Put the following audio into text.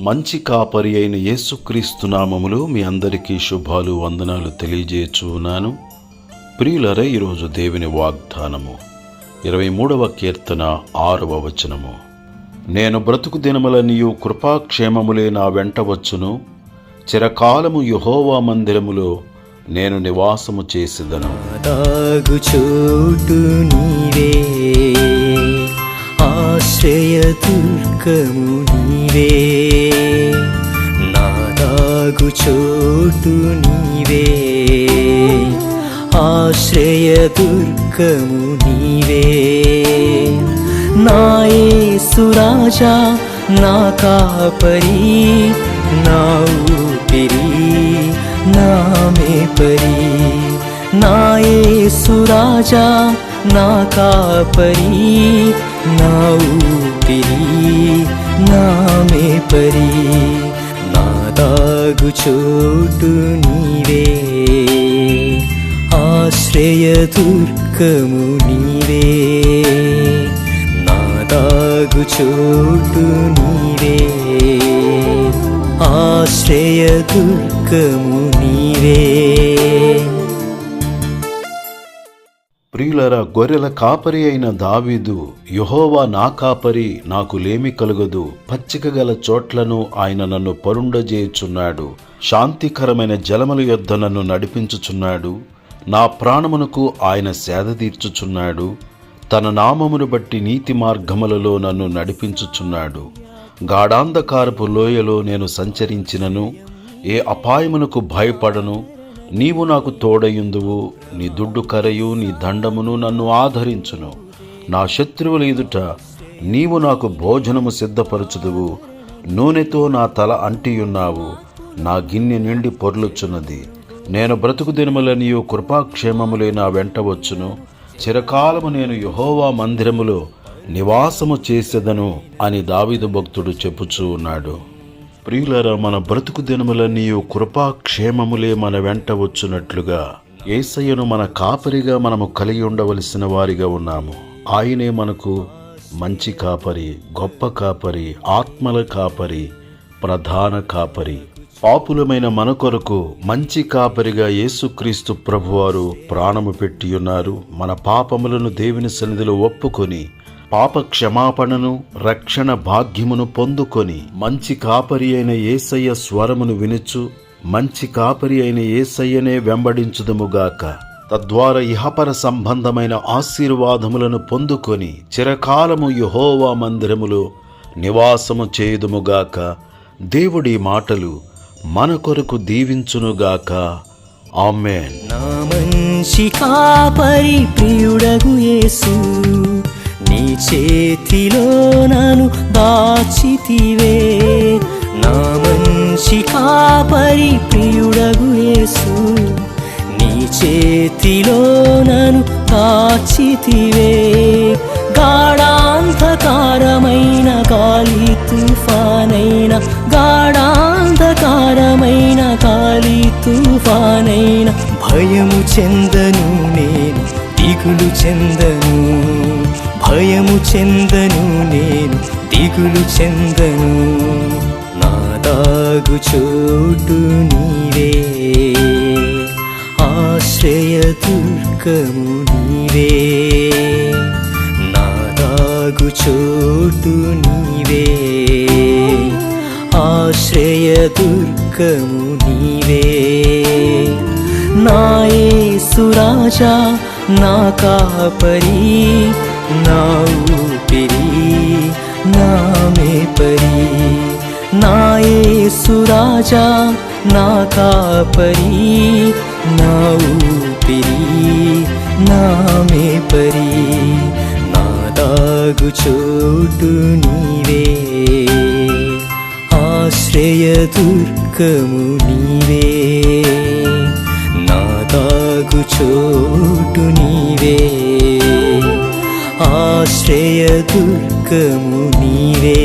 మంచి కాపరి అయిన యేసుక్రీస్తు నామములో మీ అందరికీ శుభాలు వందనాలు తెలియజేచున్నాను ప్రియులర ఈరోజు దేవుని వాగ్దానము. ఇరవై మూడవ కీర్తన ఆరవ వచనము. నేను బ్రతుకు దినములనియు కృపాక్షేమములే నా వెంట వచ్చును. చిరకాలము యుహోవా మందిరములో నేను నివాసము చేసిదను. చోటు నీవే ఆశ్రయ దుర్గము నీవే. నాదాగు చోటు నీవే. ఆశ్రయ దుర్గము నీవే. నాయే సురాజా నా కాపరి నా ఊపిరి నామే పరి. నాయసురాజా నా కాపరి నా ఊపిరి నామే పరి. నా దాగు చోటు నీవే. ఆశ్రయ దుర్గము నీవే. నా దాగు చోటు నీవే. ఆశ్రయ దుర్గము నీవే. ప్రియులర గొర్రెల కాపరి అయిన దావీదు యహోవా నా కాపరి నాకు లేమి కలుగదు. పచ్చిక గల చోట్లను ఆయన నన్ను పరుండజేయుచున్నాడు. శాంతికరమైన జలముల యొద్ద నన్ను నడిపించుచున్నాడు. నా ప్రాణమునకు ఆయన సేద తీర్చుచున్నాడు. తన నామమును బట్టి నీతి మార్గములలో నన్ను నడిపించుచున్నాడు. గాఢాంధకారపు లోయలో నేను సంచరించినను. ఏ అపాయమునకు భయపడను. నీవు నాకు తోడయుందువు నీ దుడ్డు కరయు నీ దండమును నన్ను ఆదరించును. నా శత్రువుల ఎదుట నీవు నాకు భోజనము సిద్ధపరచుదువు. నూనెతో నా తల అంటియున్నావు నా గిన్నె నిండి పొర్లుచున్నది. నేను బ్రతుకు దినములనియు కృపాక్షేమములే నా వెంట వచ్చును. చిరకాలము నేను యహోవా మందిరములో నివాసము చేసేదను అని దావిదు భక్తుడు చెప్పుచూ ఉన్నాడు. ప్రియులరా మన బ్రతుకు దినములన్నీయు కృపాక్షేమములే మన వెంట వచ్చునట్లుగా ఏసయ్యను మన కాపరిగా మనము కలిగి ఉండవలసిన వారిగా ఉన్నాము. ఆయనే మనకు మంచి కాపరి గొప్ప కాపరి ఆత్మల కాపరి ప్రధాన కాపరి. పాపులమైన మన కొరకు మంచి కాపరిగా యేసుక్రీస్తు ప్రభువారు ప్రాణము పెట్టి ఉన్నారు. మన పాపములను దేవుని సన్నిధిలో ఒప్పుకొని పాప క్షమాపణను రక్షణ భాగ్యమును పొందుకొని మంచి కాపరి అయిన ఏసయ్య స్వరమును వినుచు మంచి కాపరి అయిన ఏసయ్యనే వెంబడించుదముగాక. తద్వారా ఇహపర సంబంధమైన ఆశీర్వాదములను పొందుకొని చిరకాలము యహోవా మందిరములో నివాసము చేయుదుముగాక. దేవుడి మాటలు మన కొరకు దీవించునుగాక. ఆమెన్. నా మంచి కాపరి ప్రియుడగు యేసు. నీ చేతిలో నన్ను దాచితివే. నా మంచి కాపరి ప్రియుడగు యేసు. నీ చేతిలో నన్ను దాచితివే. గాఢాంధకారమైన గాలి తుఫానైన గాఢాంధకారమైన గాలి తుఫానైన భయము చెందను నేను దిగులు చెందను. భయము చెందను నేను దిగులు చెందను. నా దాగు చోటు నీవే. ఆశ్రయ దుర్గము నీవే. నా దాగు చోటు నీవే. ఆశ్రయ దుర్గము నీవే. నాయే సురాజా నా కాపరీ నా ఊపిరి నామే పరి. నాయసురాజా నా కాపరి. నా ఊపిరి నామే పరి. నా దాగు చోటు నీవే. ఆశ్రయ దుర్గము నీవే. నా దాగు చోటు నీవే. ఆశ్రయ దుర్గము నీవే